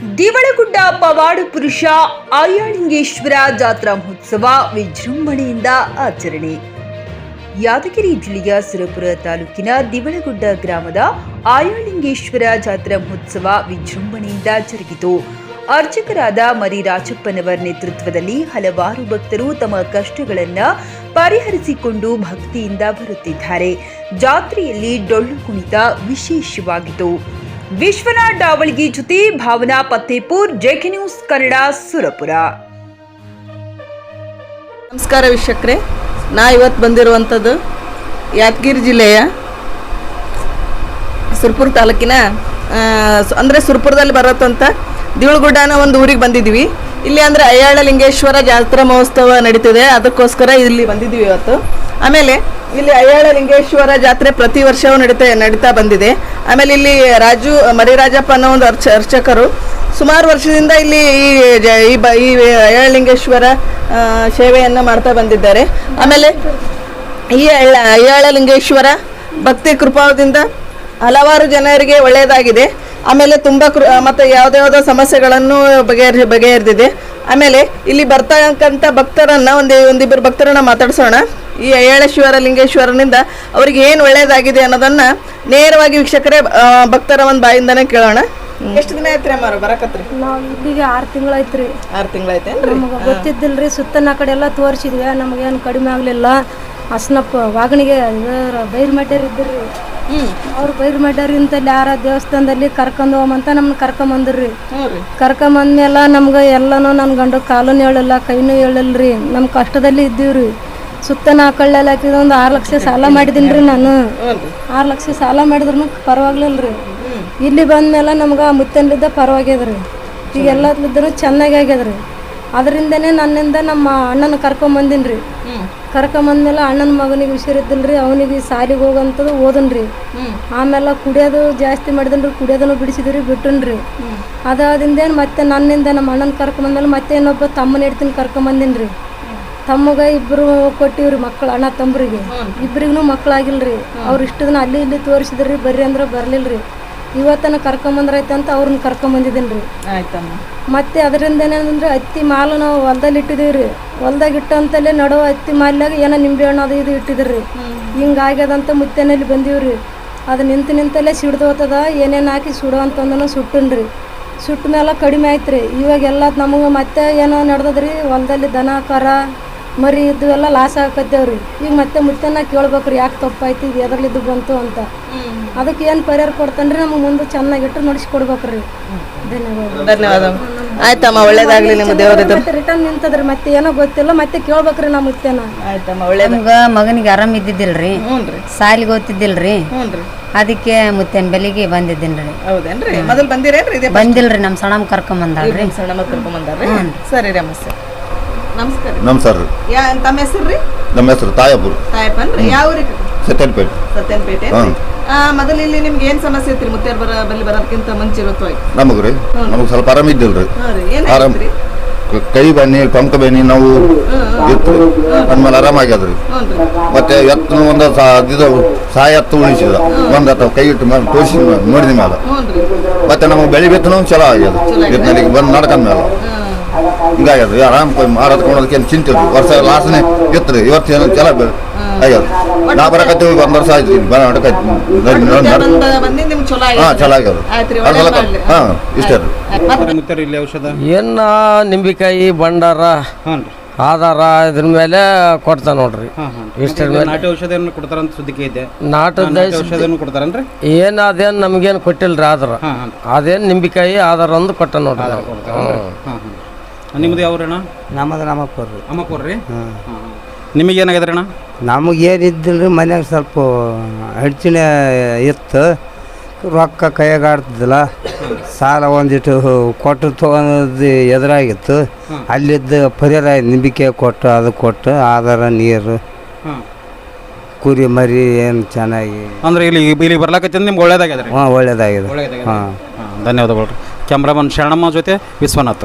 ದಿವಳಗುಡ್ಡ ಪವಾಡು ಪುರುಷ ಆಯಾಳಿಂಗೇಶ್ವರ ಜಾತ್ರಾ ಮಹೋತ್ಸವ ವಿಜೃಂಭಣೆಯಿಂದ ಆಚರಣೆ. ಯಾದಗಿರಿ ಜಿಲ್ಲೆಯ ಸುರಪುರ ತಾಲೂಕಿನ ದಿವಳಗುಡ್ಡ ಗ್ರಾಮದ ಆಯಾಳಿಂಗೇಶ್ವರ ಜಾತ್ರಾ ಮಹೋತ್ಸವ ವಿಜೃಂಭಣೆಯಿಂದ ಜರುಗಿತು. ಅರ್ಚಕರಾದ ಮರಿ ರಾಜಪ್ಪನವರ್ ನೇತೃತ್ವದಲ್ಲಿ ಹಲವಾರು ಭಕ್ತರು ತಮ್ಮ ಕಷ್ಟಗಳನ್ನು ಪರಿಹರಿಸಿಕೊಂಡು ಭಕ್ತಿಯಿಂದ ಬರುತ್ತಿದ್ದಾರೆ. ಜಾತ್ರೆಯಲ್ಲಿ ಡೊಳ್ಳು ಕುಣಿತ ವಿಶೇಷವಾಗಿತ್ತು. ವಿಶ್ವನಾಥ್ ಡಾವಳಿಗಿ ಜೊತೆ ಭಾವನಾ ಪತ್ತೇಪುರ್, ಜೆಕೆ ನ್ಯೂಸ್ ಕನ್ನಡ, ಸುರಪುರ. ನಮಸ್ಕಾರ ವೀಕ್ಷಕರೇ. ನಾ ಇವತ್ತು ಬಂದಿರುವಂಥದ್ದು ಯಾದಗಿರಿ ಜಿಲ್ಲೆಯ ಸುರ್ಪುರ ತಾಲೂಕಿನ ಅಂದರೆ ಸುರ್ಪುರದಲ್ಲಿ ಬರತ್ತಂತ ದಿವಳಗುಡ್ಡನ ಒಂದು ಊರಿಗೆ ಬಂದಿದ್ವಿ ಇಲ್ಲಿ ಅಂದರೆ ಅಯ್ಯಾಳಲಿಂಗೇಶ್ವರ ಜಾತ್ರಾ ಮಹೋತ್ಸವ ನಡೀತಿದೆ. ಅದಕ್ಕೋಸ್ಕರ ಇಲ್ಲಿ ಬಂದಿದ್ದೀವಿ ಇವತ್ತು. ಆಮೇಲೆ ಇಲ್ಲಿ ಅಯ್ಯಾಳಲಿಂಗೇಶ್ವರ ಜಾತ್ರೆ ಪ್ರತಿ ವರ್ಷವೂ ನಡೀತಾ ನಡೀತಾ ಬಂದಿದೆ. ಆಮೇಲೆ ಇಲ್ಲಿ ರಾಜು, ಮರಿರಾಜಪ್ಪ ಅನ್ನೋ ಒಂದು ಅರ್ಚ, ಅರ್ಚಕರು ಸುಮಾರು ವರ್ಷದಿಂದ ಇಲ್ಲಿ ಈ ಬ, ಈ ಅಯ್ಯಾಳಲಿಂಗೇಶ್ವರ ಸೇವೆಯನ್ನು ಮಾಡ್ತಾ ಬಂದಿದ್ದಾರೆ. ಆಮೇಲೆ ಈ ಅಯ್ಯ- ಅಯ್ಯಾಳಲಿಂಗೇಶ್ವರ ಭಕ್ತಿ ಕೃಪಾದಿಂದ ಹಲವಾರು ಜನರಿಗೆ ಒಳ್ಳೆಯದಾಗಿದೆ. ಆಮೇಲೆ ತುಂಬ ಕೃ ಮತ್ತು ಯಾವುದ್ಯಾವುದೋ ಸಮಸ್ಯೆಗಳನ್ನು ಬಗೆಹರಿ ಬಗೆಹರಿದಿದೆ. ಆಮೇಲೆ ಇಲ್ಲಿ ಬರ್ತಕ್ಕಂಥ ಭಕ್ತರನ್ನು ಒಂದು ಒಂದಿಬ್ಬರು ಭಕ್ತರನ್ನ ಮಾತಾಡ್ಸೋಣ. ಈ ಅಯ್ಯಾಳೇಶ್ವರ ಲಿಂಗೇಶ್ವರನಿಂದ ಅವ್ರಿಗೆ ಏನು ಒಳ್ಳೆಯದಾಗಿದೆ ಅನ್ನೋದನ್ನು ನೇರವಾಗಿ ವೀಕ್ಷಕರೇ ಭಕ್ತರ ಒಂದು ಬಾಯಿಂದನೇ ಕೇಳೋಣ. ಎಷ್ಟು ದಿನ ಐತ್ರಿ ಅಮ್ಮ ಅಮ್ಮಾರು ಬರಕತ್ರಿ? ನಾವು ಇಲ್ಲಿಗೆ ಆರು ತಿಂಗಳಾಯ್ತು ರೀ ಆರು ತಿಂಗಳಾಯ್ತೇನ್ರಿ ನಮಗೆ ಗೊತ್ತಿದ್ದಿಲ್ರಿ ಸುತ್ತನ ಕಡೆ ಎಲ್ಲ ತೋರಿಸಿದ್ವಿ. ನಮಗೇನು ಕಡಿಮೆ ಆಗಲಿಲ್ಲ. ಅಸ್ನಪ್ಪ ವಾಗಣಿಗೆ ಬೈರ್ ಮಾಡ್ಯಾರ ಇದ್ರಿ ಅವ್ರು ಬೈರ್ ಮಾಡ್ಯಾರ ಇಂತಲ್ಲಿ ಯಾರ ದೇವಸ್ಥಾನದಲ್ಲಿ ಕರ್ಕೊಂಡು ಹೋಗಂತ ನಮ್ನ ಕರ್ಕೊಂಬಂದ್ರಿ ರೀ. ಕರ್ಕೊಂಬಂದ್ಮೇಲೆ ನಮ್ಗೆ ಎಲ್ಲನೂ ನನ್ನ ಗಂಡ ಕಾಲೂ ಹೇಳಿಲ್ಲ ಕೈನೂ ರೀ ನಮ್ಮ ಕಷ್ಟದಲ್ಲಿ ಇದ್ದೀವ್ರಿ. ಸುತ್ತ ನಾಕಳ್ಳೆಲ್ಲ ಹಾಕಿದ ಒಂದು ಆರು ಲಕ್ಷ ಸಾಲ ಮಾಡಿದ್ದೀನಿ ರೀ. ನಾನು ಆರು ಲಕ್ಷ ಸಾಲ ಮಾಡಿದ್ರು ಪರವಾಗಿಲ್ಲರಿ ಇಲ್ಲಿ ಬಂದ್ಮೇಲೆ ನಮ್ಗೆ ಮುತ್ತನ್ಲಿದ್ದ ಪರವಾಗ್ಯದ್ರಿ ಈಗ ಎಲ್ಲದ್ಲಿದ್ದನು ಚೆನ್ನಾಗಿ ಆಗ್ಯದ್ರಿ. ಅದರಿಂದನೇ ನನ್ನಿಂದ ನಮ್ಮ ಅಣ್ಣನ ಕರ್ಕೊಂಬಂದಿನಿ ರೀ ಕರ್ಕೊಂಬಂದ್ಮೇಲೆ ಅಣ್ಣನ ಮಗನಿಗೆ ಹುಷಾರಿದ್ದಿಲ್ರಿ ಅವನಿಗೆ ಸಾಲಿಗೆ ಹೋಗಂಥದ್ದು ಓದನ್ರಿ. ಆಮೇಲೆ ಕುಡಿಯೋದು ಜಾಸ್ತಿ ಮಾಡಿದನ್ರಿ ಕುಡಿಯೋದನ್ನು ಬಿಡಿಸಿದ್ರಿ ಬಿಟ್ಟನ್ರಿ ಅದಾದಿಂದೇನು ಮತ್ತೆ ನನ್ನಿಂದ ನಮ್ಮ ಅಣ್ಣನ ಕರ್ಕೊಂಬಂದ್ಮೇಲೆ ಮತ್ತೆ ಇನ್ನೊಬ್ಬ ತಮ್ಮನ ಹಿಡ್ತೀನಿ ಕರ್ಕೊಂಬಂದಿನಿ ರೀ ತಮ್ಮಗ ಇಬ್ರು ಕೊಟ್ಟಿವ್ರಿ ಮಕ್ಕಳು ಅಣ್ಣ ತಮ್ಮರಿಗೆ ಇಬ್ರಿಗೂ ಮಕ್ಕಳಾಗಿಲ್ರಿ ಅವ್ರು ಇಷ್ಟು ದಿನ ಅಲ್ಲಿ ಇಲ್ಲಿ ತೋರಿಸಿದ್ರಿ ಬರ್ರಿ ಅಂದ್ರೆ ಬರ್ಲಿಲ್ರಿ. ಇವತ್ತನ ಕರ್ಕೊಂಬಂದ್ರೈತೆ ಅಂತ ಅವ್ರನ್ನ ಕರ್ಕೊಂಬಂದಿದ್ದೀನಿ ರೀ. ಆಯ್ತಮ್ಮ. ಮತ್ತೆ ಅದರಿಂದ ಏನಂದ್ರೆ ಹತ್ತಿ ಮಾಲು ನಾವು ಹೊಲ್ದಲ್ಲಿ ಇಟ್ಟಿದ್ದೀವಿ ರೀ. ಹೊಲ್ದಾಗ ಇಟ್ಟಂತಲೇ ನಡುವ ಹತ್ತಿ ಮಾಲ್ಯಾಗ ಏನೋ ನಿಂಬೆ ಹಣ್ಣು ಅದು ಇದು ಇಟ್ಟಿದ್ರಿ ಹಿಂಗಾಗ್ಯದಂತ ಮುತ್ತೇನಲ್ಲಿ ರೀ. ಅದು ನಿಂತು ನಿಂತಲ್ಲೇ ಸಿಡ್ದು ಹೋಗ್ತದ ಏನೇನು ಹಾಕಿ ಸುಡೋ ಅಂತಂದನು ಸುಟ್ಟನ್ರಿ ಸುಟ್ಟ ಮೇಲೆ ಕಡಿಮೆ ಆಯ್ತು ರೀ. ಇವಾಗ ಎಲ್ಲ ನಮಗೆ ಮತ್ತೆ ಏನೋ ನಡೆದದ್ರಿ. ಹೊಲ್ದಲ್ಲಿ ದನ ಕರ ಮರಿ ಇದ್ದು ಎಲ್ಲ ಲಾಸ್ ಆಗತ್ತೇವ್ರಿ ಈಗ ಮತ್ತೆ ಮುತ್ತೇನ ಕೇಳ್ಬೇಕ್ರಿ ಯಾಕೆ ತಪ್ಪಾಯ್ತು ಇದು ಎದರ್ಲಿದ್ದು ಬಂತು ಅಂತ. ಅದಕ್ಕೆ ಏನು ಪರಿಹಾರ ಕೊಡ್ತಾನ್ರಿ ನಮಗೆ ಮುಂದೆ ಚೆನ್ನಾಗಿಟ್ಟು ನಡೆಸ್ಕೊಡ್ಬೇಕ್ರಿ. ಧನ್ಯವಾದ ಧನ್ಯವಾದ ಆಯ್ತಮ್ಮ ಒಳ್ಳೇದಾಗ್ಲಿ ನಿಮ್ಮ ದೇವರ ಮತ್ತೆ ರಿಟರ್ನ್ ನಿಂತದ್ರಿ ಮತ್ತೆ ಏನೋ ಗೊತ್ತಿಲ್ಲ ಮತ್ತೆ ಕೇಳ್ಬೇಕ್ರಿ ನಮ್ಮ ಮುತ್ತೇನ ಆಯ್ತಮ್ಮ ಒಳ್ಳೆ ನಮ್ಗ ಮಗನಿಗೆ ಆರಾಮ್ ಇದ್ದಿದ್ದಿಲ್ರಿ. ಸಾಲಿಗೆ ಓದ್ತಿದ್ದಿಲ್ರಿ. ರೀ. ಅದಕ್ಕೆ ಮುತ್ತೇನ್ ಬೆಲಿಗೆ ಬಂದಿದ್ದೀನ್ರಿ. ಹೌದೇನ್ರಿ? ಮೊದಲು ಬಂದಿರೇನ್ರಿ ಇದೇ ಬಂದಿಲ್ರಿ ನಮ್ಮ ಸಣ್ಣಮ್ಮ ಕರ್ಕೊಂಡ್ ಬಂದಾಳ್ರಿ ಸಣ್ಣ ಮಕ್ಕಳು ಕರ್ಕೊಂಬಂದಾರ್ರಿ ಸರಿ ರೀ ಅಮ್ಮ ಸರ್. ನಮಸ್ಕಾರ. ರೀ. ನಮಸ್ಕಾರ. ರೀ ಯಾ ತಮ್ಮ ಹೆಸರು ರೀ? ನಮ್ಮ ಹೆಸರು ತಾಯಪುರ ತಾಯಪ್ಪನ್ರಿ ಯಾವ ಊರಿಗೆ? ಸತ್ಯನಪೇಟೆ. ಸತ್ಯನಪೇಟೆ? ಹಾಂ. ಮೊದಲು ಇಲ್ಲಿ ನಿಮ್ಗೆ ಏನ್ ಸಮಸ್ಯೆ ಇತ್ತು ಮುತ್ತೇರ್ ಬರ ಬಲ್ಲಿ ಬರೋದಕ್ಕಿಂತ ಇರುತ್ತೆ ನಮಗೆ ರೀ. ನಮಗೆ ಸ್ವಲ್ಪ ಆರಾಮ ಇದ್ದಿಲ್ರಿ ಹಾಂ ರೀ. ಆರಾಮ್. ಕೈ ಬನ್ನಿ ಪಂಕ ಬನ್ನಿ ನಾವು ಇತ್ತು ಅಂದ್ಮೇಲೆ ಆರಾಮಾಗ್ಯದ್ರಿ ರೀ. ಮತ್ತೆ ಎತ್ತು ಒಂದು ಇದು ಸಾಯ ಎತ್ತು ಉಳಿಸಿದ. ಒಂದು ಅಥವಾ ಕೈ ಇಟ್ಟು ಮೇಲೆ ತೋರಿಸಿ ನೋಡಿದ ಮೇಲೆ. ಹ್ಞೂ ಮತ್ತೆ ನಮಗೆ ಬೆಳಿ ಬಿತ್ತನೂ ಚಲೋ ಆಗ್ಯದ. ಬಂದು ನಡ್ಕೊಂಡ ಮೇಲೆ. ಹಿಂಗಾಗ್ಯದ ಆರಾಮ್ ಮಾರಾಟ ಕೊಡೋದಕ್ಕೆ ಏನು ಚಿಂತೆ ಇಲ್ಲ. ವರ್ಷ ಲಾಸ್ನೆ ಇತ್ತು ರೀ. ಇವತ್ತು ಏನೋ ಚಲ ಆಗ್ಯದ. ನಾ ಬರಕತ್ತೀವಿ ಒಂದು ವರ್ಷ ಆಯ್ತು ಬರ ನಡ್ಕತ್ತಿ ಬಂದ ಬಂದು ನಿಮ್ಗೆ ಚಲೋ ಹಾಂ ಚಲೋ ಆಗ್ಯದ. ಹಾಂ ಇಷ್ಟೇ ರೀ. ಮತ್ತೆ ಮುತ್ತಾರ ಇಲ್ಲಿ ಔಷಧ? ಏನು ನಿಂಬಿಕಾಯಿ ಬಂಡಾರ ಹಾಂ ರೀ. ಆಧಾರ ಇದ್ರ ಮೇಲೆ ಕೊಡ್ತಾ ನೋಡ್ರಿ. ಏನ್ ಅದೇನ್ ಇಷ್ಟರ ಮೇಲೆ. ನಾಟಿ ಔಷಧ ಏನು ಕೊಡ್ತಾರಂತ ಸುದ್ದಿಗೆ ಇದೆ. ನಾಟದ ಔಷಧ ಔಷಧನು ಕೊಡ್ತಾರನ್ರಿ? ಏನು ಅದೇನು ನಮಗೇನು ಕೊಟ್ಟಿಲ್ರಿ ಆದ್ರ ಅದೇನ್ ನಿಂಬಿಕಾಯಿ ಆಧಾರ ಒಂದು ಕೊಟ್ಟ ನೋಡ್ರಿ ನಿಮ್ದು ಯಾವ ನಮ್ಮದು ನಮ್ಮಪ್ಪ ರೀ? ಅಮ್ಮಕೋರ್ ರೀ ಹಾಂ. ಅಣ್ಣ ನಮಗೆ ಏನಿದ್ದಿಲ್ಲ ರೀ ಮನ್ಯಾಗ ಸ್ವಲ್ಪ ಅಡಚಣೆ ಇತ್ತು. ರೊಕ್ಕ ಕೈಯಾಗ ಆಡ್ತಿದ್ದಿಲ್ಲ ಸಾಲ ಒಂದಿಟ್ಟು ಕೊಟ್ಟು ತೊಗೊಂಡು ಎದುರಾಗಿತ್ತು. ಅಲ್ಲಿದ್ದ ಪರಿಹಾರ ನಿಂಬಿಕೆ ಕೊಟ್ಟು ಅದು ಕೊಟ್ಟು ಆಧಾರ ನೀರು ಕುರಿ ಮರಿ ಏನು ಚೆನ್ನಾಗಿ. ಅಂದ್ರೆ ಇಲ್ಲಿ ಇಲ್ಲಿ ಬರ್ಲಾಕತ್ತಿಂದ ನಿಮ್ಗೆ ಒಳ್ಳೇದಾಗ್ಯದ ರೀ? ಹಾಂ ಒಳ್ಳೇದಾಗಿದೆ. ಹಾಂ. ಧನ್ಯವಾದಗಳು ಕ್ಯಾಮ್ರಾಮನ್ ಶರಣಮ್ಮ ಜೊತೆ ವಿಶ್ವನಾಥ್.